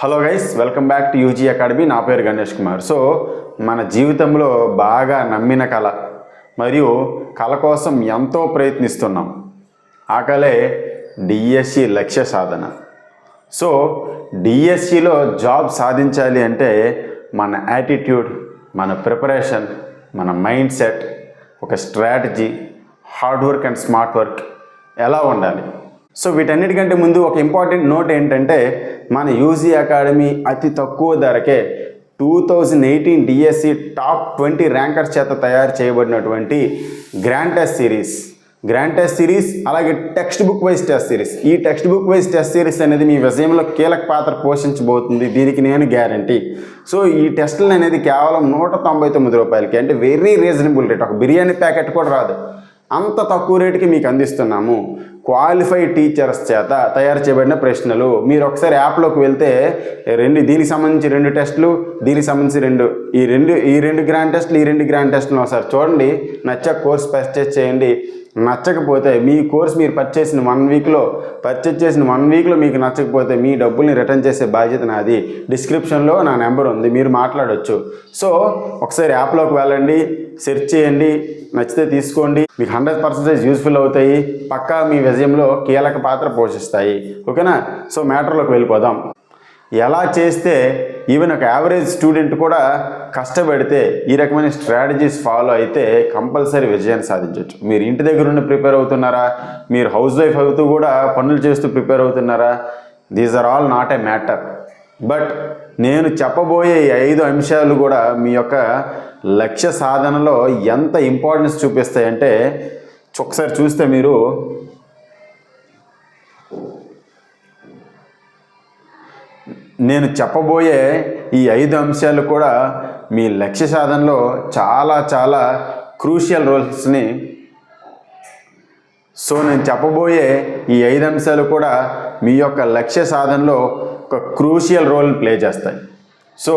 Hello guys welcome back to UG academy నా పేరు Ganesh Kumar. So మన జీవితంలో బాగా నమ్మిన కళ మరియు కళ కోసం ఎంతో ప్రయత్నిస్తున్నాం. ఆ కళే డిఎస్సి లక్ష్య సాధన. సో డిఎస్సిలో జాబ్ సాధించాలి అంటే మన యాటిట్యూడ్ మన ప్రిపరేషన్ మన మైండ్ సెట్ ఒక strategy hard work and smart work ఎలా ఉండాలి? సో వీటన్నిటికంటే ముందు ఒక ఇంపార్టెంట్ నోట్ ఏంటంటే మన యూజీ అకాడమీ అతి తక్కువ ధరకే two thousand eighteen DSC top twenty rankers చేత తయారు చేయబడినటువంటి grand test series. Grand test series అలాగే text book wise test series. ఈ text book wise test series అనేది మీ విజయంలో కీలక పాత్ర పోషించబోతుంది. దీనికి నేను గ్యారంటీ. సో ఈ టెస్టులు అనేది కేవలం నూట తొంభై తొమ్మిది రూపాయలకి. అంటే వెరీ రీజనబుల్ రేట్. ఒక బిర్యానీ ప్యాకెట్ కూడా రాదు. అంత తక్కువ రేటుకి మీకు అందిస్తున్నాము. క్వాలిఫైడ్ టీచర్స్ చేత తయారు చేయబడిన ప్రశ్నలు. మీరు ఒకసారి యాప్లోకి వెళ్తే రెండు దీనికి సంబంధించి రెండు టెస్టులు దీనికి సంబంధించి రెండు. ఈ రెండు ఈ రెండు గ్రాండ్ టెస్టులు ఈ రెండు గ్రాండ్ టెస్టులు ఒకసారి చూడండి. నచ్చ కోర్స్ పర్చేస్ చేయండి. నచ్చకపోతే మీ కోర్స్ మీరు పర్చేసిన వన్ వీక్లో పర్చేస్ చేసిన వన్ వీక్లో మీకు నచ్చకపోతే మీ డబ్బుల్ని రిటర్న్ చేసే బాధ్యత నాది. డిస్క్రిప్షన్లో నా నెంబర్ ఉంది. మీరు మాట్లాడవచ్చు సో ఒకసారి యాప్లోకి వెళ్ళండి. సెర్చ్ చేయండి నచ్చితే తీసుకోండి. మీకు హండ్రెడ్ పర్సెంటేజ్ యూస్ఫుల్ అవుతాయి. పక్కా మీ విజయంలో కీలక పాత్ర పోషిస్తాయి. ఓకేనా? సో మ్యాటర్లోకి వెళ్ళిపోదాం. ఎలా చేస్తే ఈవెన్ ఒక యావరేజ్ స్టూడెంట్ కూడా కష్టపడితే ఈ రకమైన స్ట్రాటజీస్ ఫాలో అయితే కంపల్సరీ విజయాన్ని సాధించవచ్చు మీరు ఇంటి దగ్గర ఉండి ప్రిపేర్ అవుతున్నారా? మీరు హౌస్ వైఫ్ అవుతూ కూడా పనులు చేస్తూ ప్రిపేర్ అవుతున్నారా? These are all not a matter. But నేను చెప్పబోయే ఐదు అంశాలు కూడా మీ యొక్క లక్ష్య సాధనలో ఎంత ఇంపార్టెన్స్ చూపిస్తాయంటే ఒకసారి చూస్తే మీరు నేను చెప్పబోయే ఈ ఐదు అంశాలు కూడా మీ లక్ష్య సాధనలో చాలా చాలా క్రూషియల్ రోల్స్ని సో నేను చెప్పబోయే ఈ ఐదు అంశాలు కూడా మీ యొక్క లక్ష్య సాధనలో ఒక క్రూషియల్ రోల్ ప్లే చేస్తాయి. సో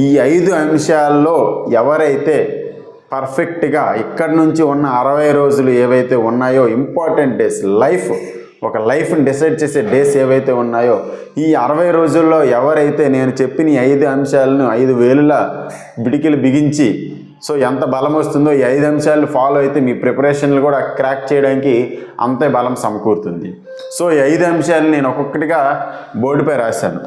ఈ ఐదు అంశాల్లో ఎవరైతే పర్ఫెక్ట్గా ఇక్కడి నుంచి ఉన్న అరవై రోజులు ఏవైతే ఉన్నాయో ఇంపార్టెంట్ డేస్ లైఫ్ ఒక లైఫ్ని డిసైడ్ చేసే డేస్ ఏవైతే ఉన్నాయో ఈ అరవై రోజుల్లో ఎవరైతే నేను చెప్పిన ఐదు అంశాలను ఐదు వేలులా బిడికిలు బిగించి సో ఎంత బలం వస్తుందో ఈ ఐదు అంశాలు ఫాలో అయితే మీ ప్రిపరేషన్లు కూడా క్రాక్ చేయడానికి అంతే బలం సమకూరుతుంది. సో ఈ ఐదు అంశాలు నేను ఒక్కొక్కటిగా బోర్డుపై రాశాను.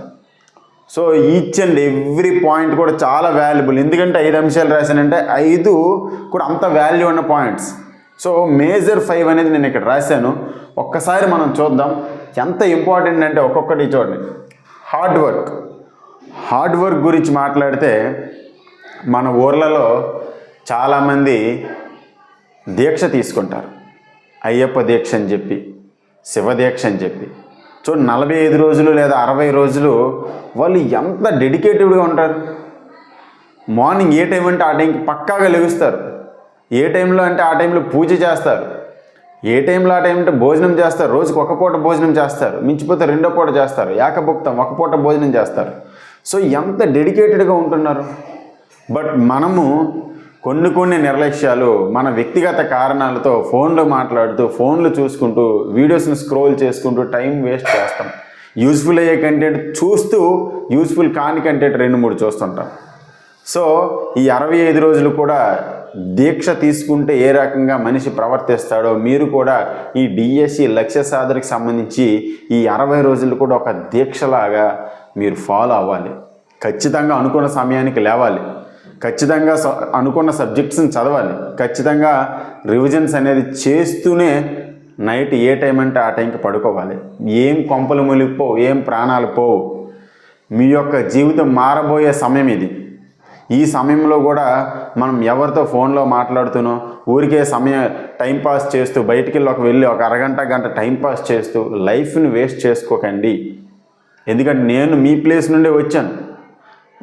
So each and every point కూడా చాలా వాల్యుబుల్ ఎందుకంటే ఐదు అంశాలు రాశానంటే ఐదు కూడా అంత వాల్యూ ఉన్న పాయింట్స్ సో మేజర్ ఫైవ్ అనేది నేను ఇక్కడ రాశాను. ఒక్కసారి మనం చూద్దాం. ఎంత ఇంపార్టెంట్ అంటే ఒక్కొక్కటి చూడండి. హార్డ్ వర్క్ హార్డ్ వర్క్ గురించి మాట్లాడితే మన ఊర్లలో చాలామంది దీక్ష తీసుకుంటారు. అయ్యప్ప దీక్ష అని చెప్పి శివ దీక్ష అని చెప్పి. సో నలభై ఐదు రోజులు లేదా అరవై రోజులు వాళ్ళు ఎంత డెడికేటెడ్గా ఉంటారు? మార్నింగ్ ఏ టైం అంటే ఆ టైంకి పక్కాగా లెగుస్తారు. ఏ టైంలో అంటే ఆ టైంలో పూజ చేస్తారు. ఏ టైంలో ఆ టైం అంటే భోజనం చేస్తారు. రోజుకు ఒక పూట భోజనం చేస్తారు. మించిపోతే రెండో పూట చేస్తారు. ఏకభుక్తం ఒక పూట భోజనం చేస్తారు. సో ఎంత డెడికేటెడ్గా ఉంటున్నారు? బట్ మనము కొన్ని కొన్ని నిర్లక్ష్యాలు మన వ్యక్తిగత కారణాలతో ఫోన్లో మాట్లాడుతూ ఫోన్లు చూసుకుంటూ వీడియోస్ని స్క్రోల్ చేసుకుంటూ టైం వేస్ట్ చేస్తాం. యూస్ఫుల్ అయ్యే కంటెంట్ చూస్తూ యూస్ఫుల్ కాని కంటెంట్ రెండు మూడు చూస్తుంటాం. సో ఈ అరవై ఐదు రోజులు కూడా దీక్ష తీసుకుంటే ఏ రకంగా మనిషి ప్రవర్తిస్తాడో మీరు కూడా ఈ డిఎస్సి లక్ష్య సాధనకి సంబంధించి ఈ అరవై రోజులు కూడా ఒక దీక్షలాగా మీరు ఫాలో అవ్వాలి. ఖచ్చితంగా అనుకున్న సమయానికి లేవాలి. ఖచ్చితంగా స- అనుకున్న సబ్జెక్ట్స్ని చదవాలి. ఖచ్చితంగా రివిజన్స్ అనేది చేస్తూనే నైట్ ఏ టైం అంటే ఆ టైంకి పడుకోవాలి. ఏం కొంపలు మునిగిపోవు ఏం ప్రాణాలు పోవు. మీ యొక్క జీవితం మారబోయే సమయం ఇది. ఈ సమయంలో కూడా మనం ఎవరితో ఫోన్లో మాట్లాడుతూనో ఊరికే సమయం టైంపాస్ చేస్తూ బయటికి వెళ్ళి ఒక వెళ్ళి ఒక అరగంట గంట టైం పాస్ చేస్తూ లైఫ్ని వేస్ట్ చేసుకోకండి. ఎందుకంటే నేను మీ ప్లేస్ నుండే వచ్చాను.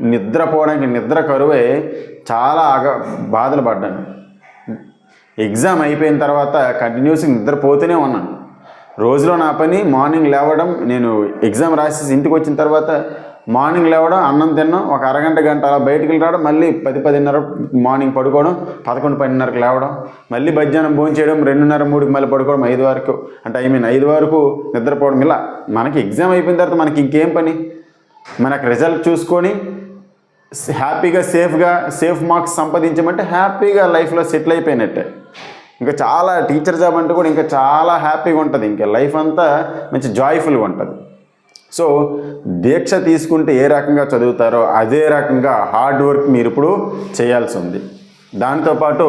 నిద్రపోవడానికి నిద్ర కరువే చాలా బాధలు పడ్డాను. ఎగ్జామ్ అయిపోయిన తర్వాత కంటిన్యూస్గా నిద్రపోతూనే ఉన్నాను. రోజులో నా పని మార్నింగ్ లేవడం నేను ఎగ్జామ్ రాసేసి ఇంటికి వచ్చిన తర్వాత మార్నింగ్ లేవడం అన్నం తినడం ఒక అరగంట గంట అలా బయటికి వెళ్ళి రావడం మళ్ళీ పది పదిన్నర మార్నింగ్ పడుకోవడం పదకొండు పన్నెండున్నరకు లేవడం మళ్ళీ మధ్యాహ్నం భోజనం చేయడం రెండున్నర మూడుకి మళ్ళీ పడుకోవడం ఐదు వరకు అంటే ఐ మీన్ ఐదు వరకు నిద్రపోవడం. ఇలా మనకి ఎగ్జామ్ అయిపోయిన తర్వాత మనకి ఇంకేం పని? మనకు రిజల్ట్ చూసుకొని హ్యాపీగా సేఫ్గా సేఫ్ మార్క్స్ సంపాదించమంటే హ్యాపీగా లైఫ్లో సెటిల్ అయిపోయినట్టే. ఇంకా చాలా టీచర్ జాబ్ అంటే కూడా ఇంకా చాలా హ్యాపీగా ఉంటుంది. ఇంకా లైఫ్ అంతా మంచి జాయ్ఫుల్గా ఉంటుంది. సో దీక్ష తీసుకుంటే ఏ రకంగా చదువుతారో అదే రకంగా హార్డ్ వర్క్ మీరు ఇప్పుడు చేయాల్సి ఉంది. దాంతోపాటు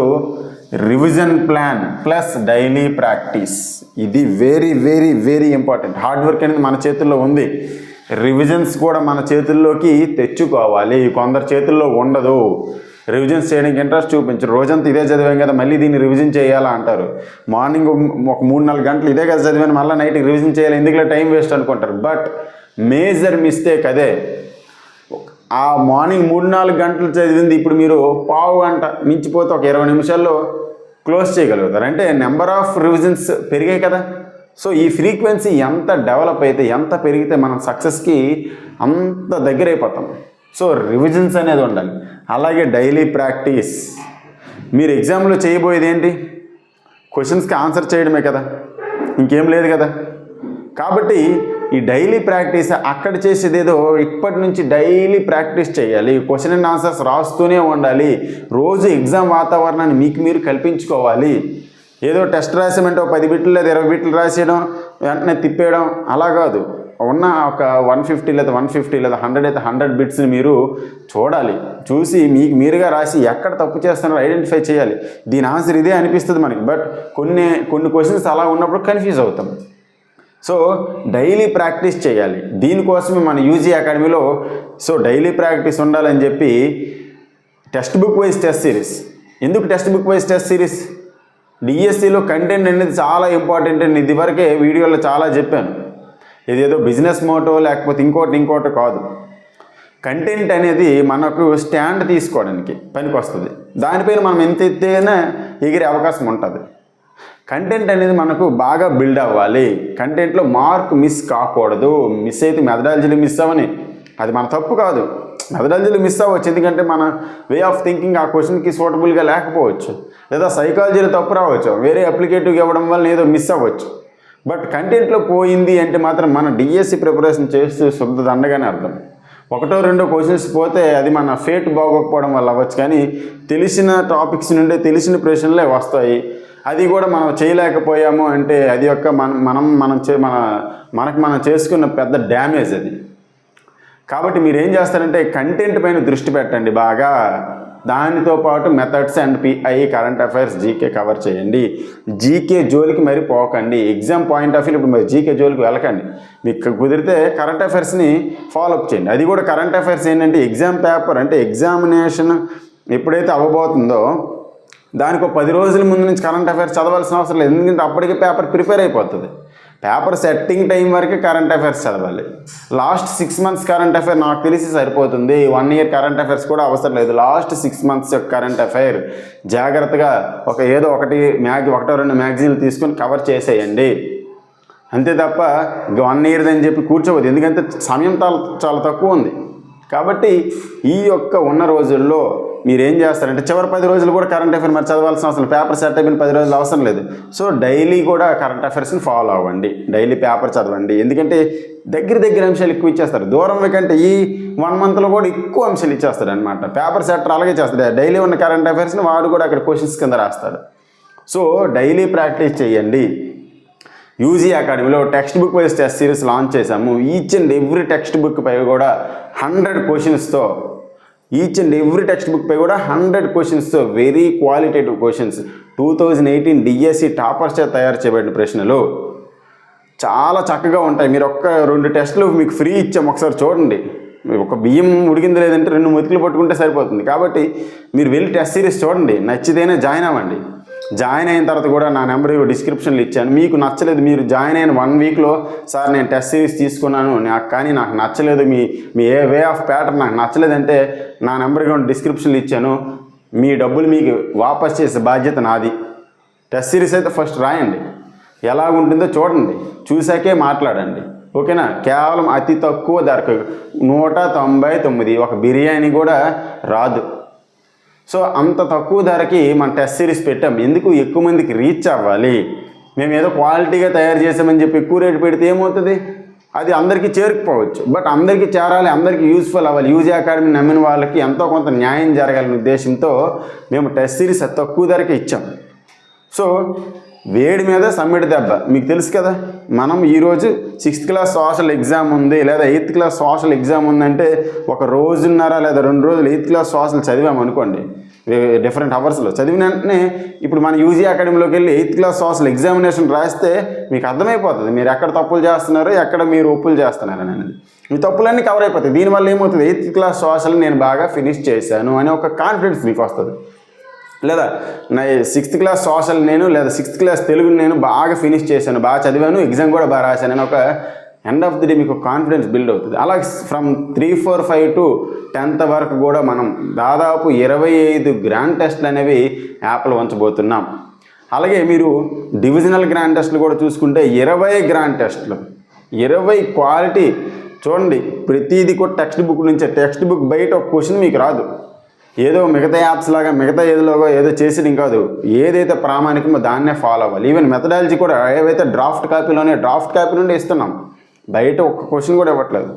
revision plan plus daily practice. ఇది very very very important. Hard work అనేది మన చేతుల్లో ఉంది. రివిజన్స్ కూడా మన చేతుల్లోకి తెచ్చుకోవాలి. కొందరు చేతుల్లో ఉండదు. రివిజన్స్ చేయడానికి ఇంట్రెస్ట్ చూపించరు. రోజంతా ఇదే చదివాం కదా మళ్ళీ దీన్ని రివిజన్ చేయాలా అంటారు. మార్నింగ్ ఒక మూడు నాలుగు గంటలు ఇదే కదా చదివాను మళ్ళీ నైట్కి రివిజన్ చేయాలి ఎందుకులే టైం వేస్ట్ అనుకుంటారు. బట్ మేజర్ మిస్టేక్ అదే. ఆ మార్నింగ్ మూడు నాలుగు గంటలు చదివింది ఇప్పుడు మీరు పావు గంట మించిపోతే ఒక ఇరవై నిమిషాల్లో క్లోజ్ చేయగలుగుతారు. అంటే నెంబర్ ఆఫ్ రివిజన్స్ పెరిగాయి కదా. సో ఈ ఫ్రీక్వెన్సీ ఎంత డెవలప్ అయితే ఎంత పెరిగితే మనం సక్సెస్కి అంత దగ్గర అయిపోతాం సో రివిజన్స్ అనేది ఉండాలి. అలాగే డైలీ ప్రాక్టీస్. మీరు ఎగ్జామ్లో చేయబోయేది ఏంటి? క్వశ్చన్స్కి ఆన్సర్ చేయడమే కదా. ఇంకేం లేదు కదా. కాబట్టి ఈ డైలీ ప్రాక్టీస్ అక్కడ చేసేదేదో ఇప్పటి నుంచి డైలీ ప్రాక్టీస్ చేయాలి. క్వశ్చన్ అండ్ ఆన్సర్స్ రాస్తూనే ఉండాలి. రోజు ఎగ్జామ్ వాతావరణాన్ని మీకు మీరు కల్పించుకోవాలి. ఏదో టెస్ట్ రాసామంటే ఒక పది బిట్లు లేదా ఇరవై బిట్లు రాసేయడం వెంటనే తిప్పేయడం అలా కాదు. ఉన్న ఒక వన్ ఫిఫ్టీ లేదా వన్ ఫిఫ్టీ లేదా హండ్రెడ్ అయితే హండ్రెడ్ బిట్స్ని మీరు చూడాలి. చూసి మీకు మీరుగా రాసి ఎక్కడ తప్పు చేస్తున్నారో ఐడెంటిఫై చేయాలి. దీని ఆన్సర్ ఇదే అనిపిస్తుంది మనకి. బట్ కొన్ని కొన్ని క్వశ్చన్స్ అలా ఉన్నప్పుడు కన్ఫ్యూజ్ అవుతాం. సో డైలీ ప్రాక్టీస్ చేయాలి. దీనికోసమే మన యూజీ అకాడమీలో సో డైలీ ప్రాక్టీస్ ఉండాలని చెప్పి text book wise test series. ఎందుకు text book wise test series? డిఎస్సిలో కంటెంట్ అనేది చాలా ఇంపార్టెంట్ అని ఇదివరకే వీడియోలో చాలా చెప్పాను. ఇదేదో బిజినెస్ మోటో లేకపోతే ఇంకోటి ఇంకోటి కాదు. కంటెంట్ అనేది మనకు స్టాండ్ తీసుకోవడానికి పనికి వస్తుంది దానిపైన మనం ఎంత ఎత్తేనే ఎగిరే అవకాశం ఉంటుంది. కంటెంట్ అనేది మనకు బాగా బిల్డ్ అవ్వాలి. కంటెంట్లో మార్క్ మిస్ కాకూడదు. మిస్ అయితే మెథడాలజీలు మిస్ అవ్వని. అది మన తప్పు కాదు. మెథడాలజీలు మిస్ అవ్వచ్చు. ఎందుకంటే మన వే ఆఫ్ థింకింగ్ ఆ క్వశ్చన్కి సూటబుల్గా లేకపోవచ్చు. లేదా సైకాలజీలో తప్పు రావచ్చు. వేరే అప్లికేటివ్గా ఇవ్వడం వల్ల ఏదో మిస్ అవ్వచ్చు. బట్ కంటెంట్లో పోయింది అంటే మాత్రం మన డిఎస్సి ప్రిపరేషన్ చేస్తూ శుద్ధ దండగానే అర్థం. ఒకటో రెండో క్వశ్చన్స్ పోతే అది మన ఫేట్ బాగోకపోవడం వల్ల అవ్వచ్చు. కానీ తెలిసిన టాపిక్స్ నుండి తెలిసిన ప్రశ్నలే వస్తాయి. అది కూడా మనం చేయలేకపోయాము అంటే అది యొక్క మనం మనం మనం చే మన మనకు మనం చేసుకున్న పెద్ద డ్యామేజ్ అది. కాబట్టి మీరు ఏం చేస్తారంటే కంటెంట్ పైన దృష్టి పెట్టండి బాగా. దానితో పాటు methods and PI current affairs GK cover చేయండి. జీకే జోలికి మరి పోకండి. ఎగ్జామ్ పాయింట్ ఆఫ్ వ్యూ ఇప్పుడు మరి జీకే జోలికి వెళ్ళకండి. మీకు కుదిరితే కరెంట్ అఫైర్స్ని ఫాలోఅప్ చేయండి. అది కూడా కరెంట్ అఫైర్స్ ఏంటంటే ఎగ్జామ్ పేపర్ అంటే ఎగ్జామినేషన్ ఎప్పుడైతే అవ్వబోతుందో దానికి ఒక పది రోజుల ముందు నుంచి కరెంట్ అఫైర్స్ చదవాల్సిన అవసరం లేదు. ఎందుకంటే అప్పటికే పేపర్ ప్రిపేర్ అయిపోతుంది. పేపర్ సెట్టింగ్ టైం వరకే కరెంట్ అఫైర్స్ చదవాలి. Last six months current affair నాకు తెలిసి సరిపోతుంది. వన్ ఇయర్ కరెంట్ అఫైర్స్ కూడా అవసరం లేదు. లాస్ట్ సిక్స్ మంత్స్ యొక్క కరెంట్ అఫైర్ జాగ్రత్తగా ఒక ఏదో ఒకటి మ్యాగ్ ఒకటో రెండు మ్యాగజీన్లు తీసుకొని కవర్ చేసేయండి. అంతే తప్ప వన్ ఇయర్ అని చెప్పి కూర్చోవద్దు. ఎందుకంటే సమయం చాలా చాలా తక్కువ ఉంది. కాబట్టి ఈ యొక్క ఉన్న రోజుల్లో మీరు ఏం చేస్తారంటే చివరి పది రోజులు కూడా కరెంట్ అఫైర్ మరి చదవాల్సిన అవసరం పేపర్ సెట్ అయిపోయిన పది రోజులు అవసరం లేదు. సో డైలీ కూడా కరెంట్ అఫైర్స్ని ఫాలో అవ్వండి. డైలీ పేపర్ చదవండి. ఎందుకంటే దగ్గర దగ్గర అంశాలు ఎక్కువ ఇచ్చేస్తారు. దూరం కంటే ఈ వన్ మంత్లో కూడా ఎక్కువ అంశాలు ఇచ్చేస్తాడు అనమాట పేపర్ సెట్టర్ అలాగే చేస్తాడు. డైలీ ఉన్న కరెంట్ అఫైర్స్ని వాడు కూడా అక్కడ క్వశ్చన్స్ కింద రాస్తాడు. సో డైలీ ప్రాక్టీస్ చేయండి. యూజీ అకాడమీలో text book wise test series launch చేశాము. Each and every text book పై కూడా hundred క్వశ్చన్స్తో each and every text book పై కూడా hundred questions very qualitative questions two thousand eighteen DSC toppers చేత తయారు చేయబడిన ప్రశ్నలు. చాలా చక్కగా ఉంటాయి. మీరు ఒక్క రెండు టెస్టులు మీకు ఫ్రీ ఇచ్చాం. ఒకసారి చూడండి. ఒక బియ్యం ఉడికింది లేదంటే రెండు మెతుకులు పట్టుకుంటే సరిపోతుంది. కాబట్టి మీరు వెళ్ళి టెస్ట్ సిరీస్ చూడండి. నచ్చితేనే జాయిన్ అవ్వండి. జాయిన్ అయిన తర్వాత కూడా నా నెంబర్ డిస్క్రిప్షన్లో ఇచ్చాను. మీకు నచ్చలేదు మీరు జాయిన్ అయిన వన్ వీక్లో సార్ నేను టెస్ట్ సిరీస్ తీసుకున్నాను నాకు కానీ నాకు నచ్చలేదు మీ మీ ఏ వే ఆఫ్ ప్యాటర్న్ నాకు నచ్చలేదంటే నా నెంబర్ కూడా డిస్క్రిప్షన్లో ఇచ్చాను. మీ డబ్బులు మీకు వాపస్ చేసే బాధ్యత నాది. టెస్ట్ సిరీస్ అయితే ఫస్ట్ రాయండి. ఎలా ఉంటుందో చూడండి. చూసాకే మాట్లాడండి. ఓకేనా? కేవలం అతి తక్కువ ధరకు నూట తొంభై తొమ్మిది. ఒక బిర్యానీ కూడా రాదు. సో అంత తక్కువ ధరకి మన టెస్ట్ సిరీస్ పెట్టాం. ఎందుకు ఎక్కువ మందికి రీచ్ అవ్వాలి? మేము ఏదో క్వాలిటీగా తయారు చేసామని చెప్పి ఎక్కువ రేటు పెడితే ఏమవుతుంది? అది అందరికీ చేరుకుపోవచ్చు. బట్ అందరికీ చేరాలి అందరికీ యూస్ఫుల్ అవ్వాలి. యూజ్ అకాడమీ నమ్మిన వాళ్ళకి ఎంతో కొంత న్యాయం జరగాలనే ఉద్దేశంతో మేము టెస్ట్ సిరీస్ తక్కువ ధరకే ఇచ్చాం. సో వేడి మీద సమ్మిడి దెబ్బ. మీకు తెలుసు కదా మనం ఈరోజు సిక్స్త్ క్లాస్ సోషల్ ఎగ్జామ్ ఉంది లేదా ఎయిత్ క్లాస్ సోషల్ ఎగ్జామ్ ఉందంటే ఒక రోజున్నర లేదా రెండు రోజులు ఎయిత్ క్లాస్ సోషల్ చదివామనుకోండి డిఫరెంట్ అవర్స్లో చదివిన వెంటనే ఇప్పుడు మన యూజీ అకాడమీలోకి వెళ్ళి ఎయిత్ క్లాస్ సోషల్ ఎగ్జామినేషన్ రాస్తే మీకు అర్థమైపోతుంది మీరు ఎక్కడ తప్పులు చేస్తున్నారు ఎక్కడ మీరు ఒప్పులు చేస్తున్నారు అనేది. మీ తప్పులన్నీ కవర్ అయిపోతాయి. దీనివల్ల ఏమవుతుంది? ఎయిత్ క్లాస్ సోషల్ నేను బాగా ఫినిష్ చేశాను అనే ఒక కాన్ఫిడెన్స్ మీకు వస్తుంది. లేదా నా సిక్స్త్ క్లాస్ సోషల్ నేను లేదా సిక్స్త్ క్లాస్ తెలుగు నేను బాగా ఫినిష్ చేశాను బాగా చదివాను ఎగ్జామ్ కూడా బాగా రాశాను అని ఒక ఎండ్ ఆఫ్ ది డే మీకు కాన్ఫిడెన్స్ బిల్డ్ అవుతుంది. అలా from three four five to tenth వరకు కూడా మనం దాదాపు ఇరవై ఐదు గ్రాండ్ టెస్ట్లు అనేవి యాప్లో ఉంచబోతున్నాం అలాగే మీరు డివిజనల్ గ్రాండ్ టెస్ట్లు కూడా చూసుకుంటే ఇరవై గ్రాండ్ టెస్ట్లు ఇరవై క్వాలిటీ చూడండి ప్రతిదీ కూడా టెక్స్ట్ బుక్ నుంచే టెక్స్ట్ బుక్ బయట ఒక క్వశ్చన్ మీకు రాదు. ఏదో మిగతా యాప్స్ లాగా మిగతా ఏదిలోగో ఏదో చేసేది కాదు. ఏదైతే ప్రామాణికమో దాన్నే ఫాలో అవ్వాలి. ఈవెన్ మెథడాలజీ కూడా ఏవైతే డ్రాఫ్ట్ కాపీలోనే డ్రాఫ్ట్ కాపీ నుండి ఇస్తున్నాం. బయట ఒక్క క్వశ్చన్ కూడా ఇవ్వట్లేదు.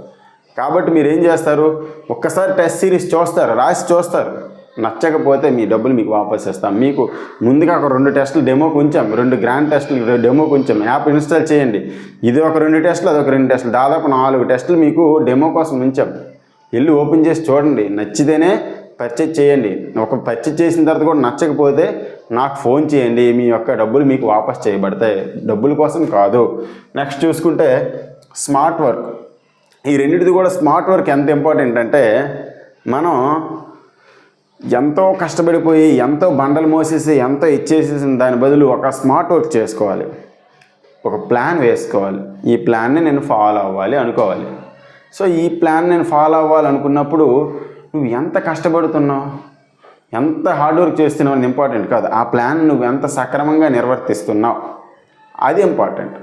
కాబట్టి మీరు ఏం చేస్తారు? ఒక్కసారి టెస్ట్ సిరీస్ చూస్తారు రాసి చూస్తారు. నచ్చకపోతే మీ డబ్బులు మీకు వాపస్ ఇస్తాం. మీకు ముందుగా ఒక రెండు టెస్టులు డెమోకి ఉంచాం. రెండు గ్రాండ్ టెస్టులు డెమోకి ఉంచాం. యాప్ ఇన్స్టాల్ చేయండి. ఇది ఒక రెండు టెస్టులు అదొక రెండు టెస్టులు దాదాపు నాలుగు టెస్టులు మీకు డెమో కోసం ఉంచాం. వెళ్ళి ఓపెన్ చేసి చూడండి. నచ్చితేనే పర్చేజ్ చేయండి. ఒక పర్చేజ్ చేసిన తర్వాత కూడా నచ్చకపోతే నాకు ఫోన్ చేయండి. మీ యొక్క డబ్బులు మీకు వాపస్ చేయబడతాయి. డబ్బుల కోసం కాదు. నెక్స్ట్ చూసుకుంటే స్మార్ట్ వర్క్ ఈ రెండింటిది కూడా స్మార్ట్ వర్క్ ఎంత ఇంపార్టెంట్ అంటే మనం ఎంతో కష్టపడిపోయి ఎంతో బండలు మోసేసి ఎంతో ఇచ్చేసేసిన దాని బదులు ఒక స్మార్ట్ వర్క్ చేసుకోవాలి. ఒక ప్లాన్ వేసుకోవాలి. ఈ ప్లాన్ని నేను ఫాలో అవ్వాలి అనుకోవాలి. సో ఈ ప్లాన్ నేను ఫాలో అవ్వాలనుకున్నప్పుడు నువ్వు ఎంత కష్టపడుతున్నావు ఎంత హార్డ్ వర్క్ చేస్తున్నావు అని ఇంపార్టెంట్ కాదు. ఆ ప్లాన్ నువ్వు ఎంత సక్రమంగా నిర్వర్తిస్తున్నావు అది ఇంపార్టెంట్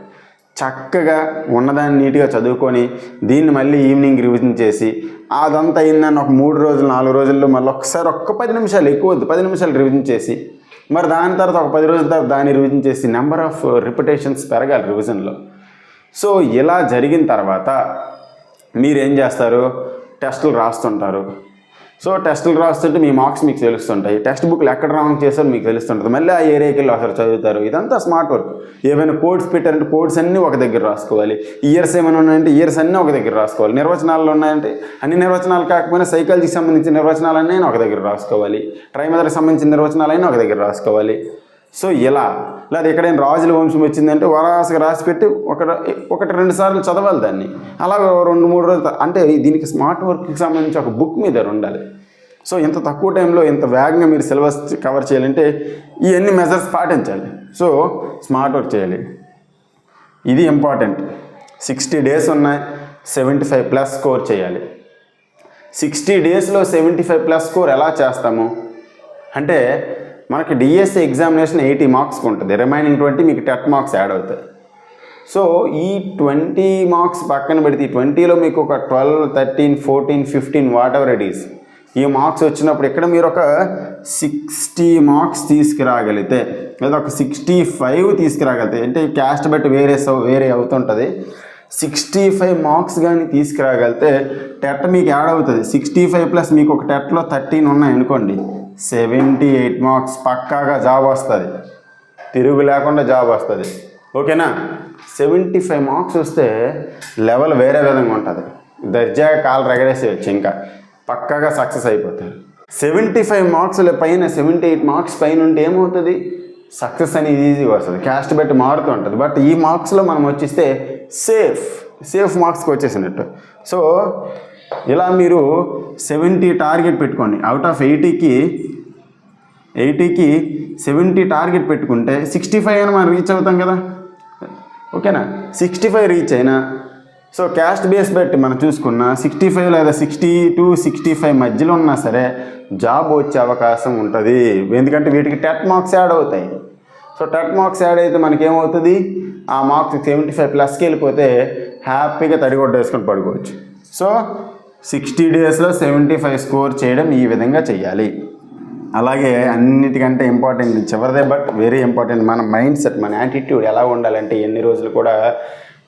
చక్కగా ఉన్నదాన్ని నీట్గా చదువుకొని దీన్ని మళ్ళీ ఈవినింగ్ రివిజన్ చేసి అదంతా అయిందని ఒక మూడు రోజులు నాలుగు రోజుల్లో మళ్ళీ ఒకసారి ఒక్క పది నిమిషాలు ఎక్కువ వద్దు పది నిమిషాలు రివిజన్ చేసి మరి దాని తర్వాత ఒక పది రోజుల తర్వాత దాన్ని రివిజన్ చేసి నెంబర్ ఆఫ్ రిపిటేషన్స్ పెరగాలి రివిజన్లో సో ఇలా జరిగిన తర్వాత మీరేం చేస్తారు? టెస్టులు రాస్తుంటారు. సో టెస్టులు రాస్తుంటే మీ మార్క్స్ మీకు తెలుస్తుంటాయి. టెక్స్ట్ బుక్లు ఎక్కడ రాంగ్ చేశారో మీకు తెలుస్తుంటుంది. మళ్ళీ ఆ ఏరియాకి వెళ్ళి ఒకసారి చదువుతారు. ఇదంతా స్మార్ట్ వర్క్. ఏమైనా కోడ్స్ పెట్టారంటే కోడ్స్ అన్నీ ఒక దగ్గర రాసుకోవాలి. ఇయర్స్ ఏమైనా ఉన్నాయంటే ఇయర్స్ అన్నీ ఒక దగ్గర రాసుకోవాలి. నిర్వచనాలు ఉన్నాయంటే అన్ని నిర్వచనాలు కాకపోయినా సైకాలజీకి సంబంధించిన నిర్వచనాలన్నీ ఒక దగ్గర రాసుకోవాలి. ట్రైమదర్కి సంబంధించిన నిర్వచనాలన్నీ ఒక దగ్గర రాసుకోవాలి. సో ఇలా. లేదా ఎక్కడైనా రాజుల వంశం వచ్చిందంటే వరాసగా రాసి పెట్టి ఒక ఒకటి రెండు సార్లు చదవాలి దాన్ని. అలా రెండు మూడు రోజులు అంటే దీనికి స్మార్ట్ వర్క్కి సంబంధించి ఒక బుక్ మీద ఉండాలి. సో ఇంత తక్కువ టైంలో ఇంత వేగంగా మీరు సిలబస్ కవర్ చేయాలంటే ఇవన్నీ మెజర్స్ పాటించాలి. సో స్మార్ట్ వర్క్ చేయాలి. ఇది ఇంపార్టెంట్. సిక్స్టీ డేస్ ఉన్నాయి సెవెంటీ ఫైవ్ ప్లస్ స్కోర్ చేయాలి. సిక్స్టీ డేస్లో సెవెంటీ ఫైవ్ ప్లస్ స్కోర్ ఎలా చేస్తాము? అంటే మనకి డిఎస్సి ఎగ్జామినేషన్ ఎయిటీ మార్క్స్కి ఉంటుంది. రిమైనింగ్ ట్వంటీ మీకు టెట్ మార్క్స్ యాడ్ అవుతాయి. సో ఈ ట్వంటీ మార్క్స్ పక్కన పెడితే ఈ ట్వంటీలో మీకు ఒక twelve thirteen fourteen fifteen whatever it is ఈ మార్క్స్ వచ్చినప్పుడు ఇక్కడ మీరు ఒక సిక్స్టీ మార్క్స్ తీసుకురాగలిగితే లేదా ఒక సిక్స్టీ ఫైవ్ తీసుకురాగలిగితే అంటే క్యాస్ట్ బట్టి వేరే సౌ- వేరే అవుతుంటుంది. సిక్స్టీ ఫైవ్ మార్క్స్ కానీ తీసుకురాగలిగితే టెట్ మీకు యాడ్ అవుతుంది. సిక్స్టీ ఫైవ్ ప్లస్ మీకు ఒక టెట్లో థర్టీన్ ఉన్నాయి అనుకోండి. సెవెంటీ ఎయిట్ మార్క్స్ పక్కాగా జాబ్ వస్తుంది. తిరుగు లేకుండా జాబ్ వస్తుంది. ఓకేనా? సెవెంటీ ఫైవ్ మార్క్స్ వస్తే లెవెల్ వేరే విధంగా ఉంటుంది. దర్జాగా కాలు రగడేసేయచ్చు ఇంకా. పక్కాగా సక్సెస్ అయిపోతారు. సెవెంటీ ఫైవ్ మార్క్స్ పైన సెవెంటీ ఎయిట్ మార్క్స్ పైన ఉంటే ఏమవుతుంది? సక్సెస్ అనేది ఈజీగా వస్తుంది. క్యాస్ట్ బట్టి మారుతూ ఉంటుంది. బట్ ఈ మార్క్స్లో మనం వచ్చేస్తే సేఫ్. సేఫ్ మార్క్స్కి వచ్చేసినట్టు. సో ఇలా మీరు సెవెంటీ టార్గెట్ పెట్టుకోండి. అవుట్ ఆఫ్ ఎయిటీకి ఎయిటీకి సెవెంటీ టార్గెట్ పెట్టుకుంటే సిక్స్టీ ఫైవ్ అయినా మనం రీచ్ అవుతాం కదా. ఓకేనా సిక్స్టీ ఫైవ్ రీచ్ అయినా సో క్యాస్ట్ బేస్ బట్టి మనం చూసుకున్న సిక్స్టీ ఫైవ్ లేదా సిక్స్టీ టు సిక్స్టీ ఫైవ్ మధ్యలో ఉన్నా సరే జాబ్ వచ్చే అవకాశం ఉంటుంది. ఎందుకంటే వీటికి టెట్ మార్క్స్ యాడ్ అవుతాయి. సో టెట్ మార్క్స్ యాడ్ అయితే మనకి ఏమవుతుంది ఆ మార్క్స్ సెవెంటీ ఫైవ్ ప్లస్కి వెళ్ళిపోతే హ్యాపీగా తడిగొడ్డ వేసుకొని పడుకోవచ్చు. సో సిక్స్టీ డేస్లో సెవెంటీ ఫైవ్ స్కోర్ చేయడం ఈ విధంగా చేయాలి అలాగే అన్నిటికంటే ఇంపార్టెంట్ చివరిదే బట్ వెరీ ఇంపార్టెంట్ మన మైండ్ సెట్ మన యాటిట్యూడ్ ఎలా ఉండాలంటే ఎన్ని రోజులు కూడా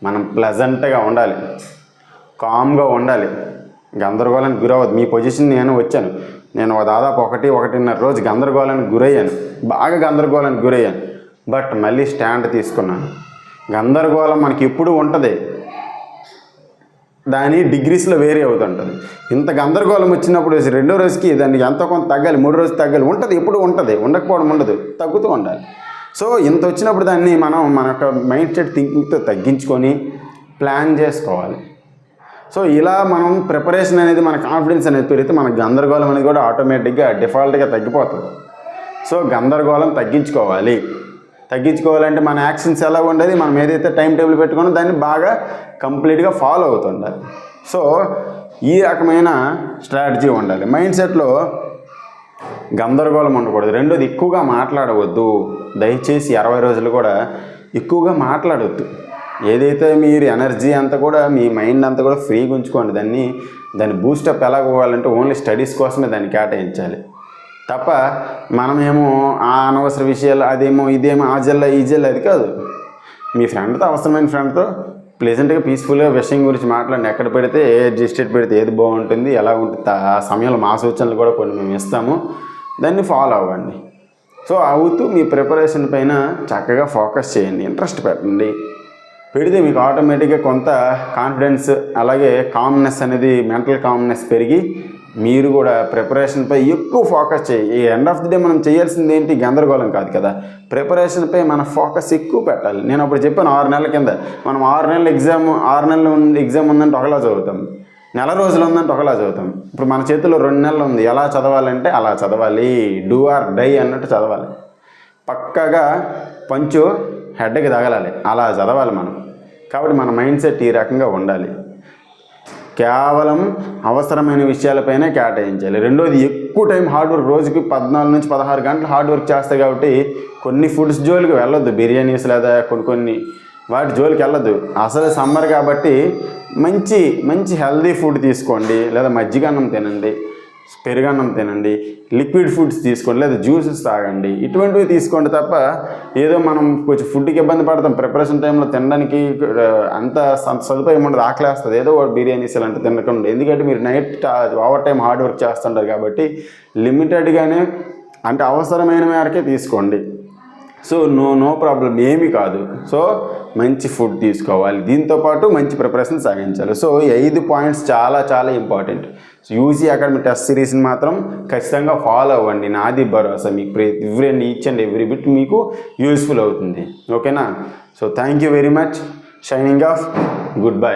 మనం ప్లెజెంట్గా ఉండాలి. కామ్గా ఉండాలి. గందరగోళానికి గురవద్దు మీ పొజిషన్ నేను వచ్చాను. నేను దాదాపు ఒకటి ఒకటిన్నర రోజు గందరగోళానికి గురయ్యాను. బాగా గందరగోళానికి గురయ్యాను. బట్ మళ్ళీ స్టాండ్ తీసుకున్నాను. గందరగోళం మనకి ఎప్పుడు ఉంటుంది. దాని డిగ్రీస్లో వేరే అవుతుంటుంది. ఇంత గందరగోళం వచ్చినప్పుడు రెండో రోజుకి దానికి ఎంతో కొంత తగ్గాలి మూడు రోజు తగ్గాలి ఉంటుంది ఎప్పుడు ఉంటుంది ఉండకపోవడం ఉండదు తగ్గుతూ ఉండాలి. సో ఇంత వచ్చినప్పుడు దాన్ని మనం మన యొక్క మైండ్ సెట్ థింకింగ్తో తగ్గించుకొని ప్లాన్ చేసుకోవాలి. సో ఇలా మనం ప్రిపరేషన్ అనేది మన కాన్ఫిడెన్స్ అనేది పెరిగితే మన గందరగోళం అనేది కూడా ఆటోమేటిక్గా డిఫాల్ట్గా తగ్గిపోతుంది. సో గందరగోళం తగ్గించుకోవాలి. తగ్గించుకోవాలంటే మన యాక్షన్స్ ఎలా ఉండేది? మనం ఏదైతే టైం టేబుల్ పెట్టుకున్నా దాన్ని బాగా కంప్లీట్గా ఫాలో అవుతుండాలి. సో ఈ రకమైన స్ట్రాటజీ ఉండాలి. మైండ్ సెట్లో గందరగోళం ఉండకూడదు. రెండోది ఎక్కువగా మాట్లాడవద్దు. దయచేసి అరవై రోజులు కూడా ఎక్కువగా మాట్లాడవద్దు ఏదైతే మీరు ఎనర్జీ అంతా కూడా మీ మైండ్ అంతా కూడా ఫ్రీగా ఉంచుకోండి దాన్ని దాన్ని బూస్టప్ ఎలా పోవాలంటే ఓన్లీ స్టడీస్ కోసమే దాన్ని కేటాయించాలి. తప్ప మనమేమో ఆ అనవసర విషయాలు అదేమో ఇదేమో ఆ జిల్లా ఈ జిల్లా అది కాదు. మీ ఫ్రెండ్తో అవసరమైన ఫ్రెండ్తో ప్లెజెంట్గా పీస్ఫుల్గా విషయం గురించి మాట్లాడండి. ఎక్కడ పెడితే ఏ డిస్ట్రిక్ట్ పెడితే ఏది బాగుంటుంది ఎలా ఉంటుంది ఆ సమయంలో మా సూచనలు కూడా కొన్ని మేము ఇస్తాము. దాన్ని ఫాలో అవ్వండి. సో అవుతూ మీ ప్రిపరేషన్ పైన చక్కగా ఫోకస్ చేయండి ఇంట్రెస్ట్ పెట్టండి. పెడితే మీకు ఆటోమేటిక్గా కొంత కాన్ఫిడెన్స్ అలాగే కామ్నెస్ అనేది మెంటల్ కామ్నెస్ పెరిగి మీరు కూడా ప్రిపరేషన్పై ఎక్కువ ఫోకస్ చేయి. ఈ ఎండ్ ఆఫ్ ది డే మనం చేయాల్సింది ఏంటి? గందరగోళం కాదు కదా. ప్రిపరేషన్పై మన ఫోకస్ ఎక్కువ పెట్టాలి. నేను అప్పుడు చెప్పాను ఆరు నెలల కింద మనం ఆరు నెలల ఎగ్జామ్ ఆరు నెలలు ఉంది ఎగ్జామ్ ఉందంటే ఒకలా చదువుతాం. నెల రోజులు ఉందంటే ఒకలా చదువుతాం. ఇప్పుడు మన చేతిలో రెండు నెలలు ఉంది. ఎలా చదవాలంటే అలా చదవాలి. డూ ఆర్ డై అన్నట్టు చదవాలి. పక్కగా పంచు హెడ్కి తగలాలి. అలా చదవాలి మనం. కాబట్టి మన మైండ్ సెట్ ఈ రకంగా ఉండాలి. కేవలం అవసరమైన విషయాలపైనే కేటాయించాలి. రెండోది ఎక్కువ టైం హార్డ్ వర్క్ రోజుకి పద్నాలుగు నుంచి పదహారు గంటలు హార్డ్ వర్క్ చేస్తాయి కాబట్టి కొన్ని ఫుడ్స్ జోలికి వెళ్ళొద్దు. బిర్యానీస్ లేదా కొన్ని కొన్ని వాటి జోలికి వెళ్ళదు అసలు సమ్మర్ కాబట్టి మంచి మంచి హెల్దీ ఫుడ్ తీసుకోండి లేదా మజ్జిగ అన్నం తినండి. పెరుగన్నం తినండి లిక్విడ్ ఫుడ్స్ తీసుకోండి లేదా జ్యూసెస్ తాగండి. ఇటువంటివి తీసుకోండి తప్ప ఏదో మనం కొంచెం ఫుడ్కి ఇబ్బంది పడతాం. ప్రిపరేషన్ టైంలో తినడానికి అంత స- సదుపాయం ఉండదు. ఆకలేస్తుంది ఏదో ఒక బిర్యానీస్ ఇలాంటి తినకండి ఎందుకంటే మీరు night over time hard work చేస్తుంటారు కాబట్టి లిమిటెడ్గానే అంటే అవసరమైన మేరకే తీసుకోండి. సో నో నో ప్రాబ్లం ఏమీ కాదు. సో మంచి ఫుడ్ తీసుకోవాలి. దీంతో పాటు మంచి ప్రిపరేషన్ సాగించాలి. సో ఈ ఐదు పాయింట్స్ చాలా చాలా ఇంపార్టెంట్. యూజీ అకాడమీ టెస్ట్ సిరీస్ని మాత్రం ఖచ్చితంగా ఫాలో అవ్వండి. నాది భరోసా మీకు every and each and every bit మీకు యూస్ఫుల్ అవుతుంది. ఓకేనా so thank you very much signing off good bye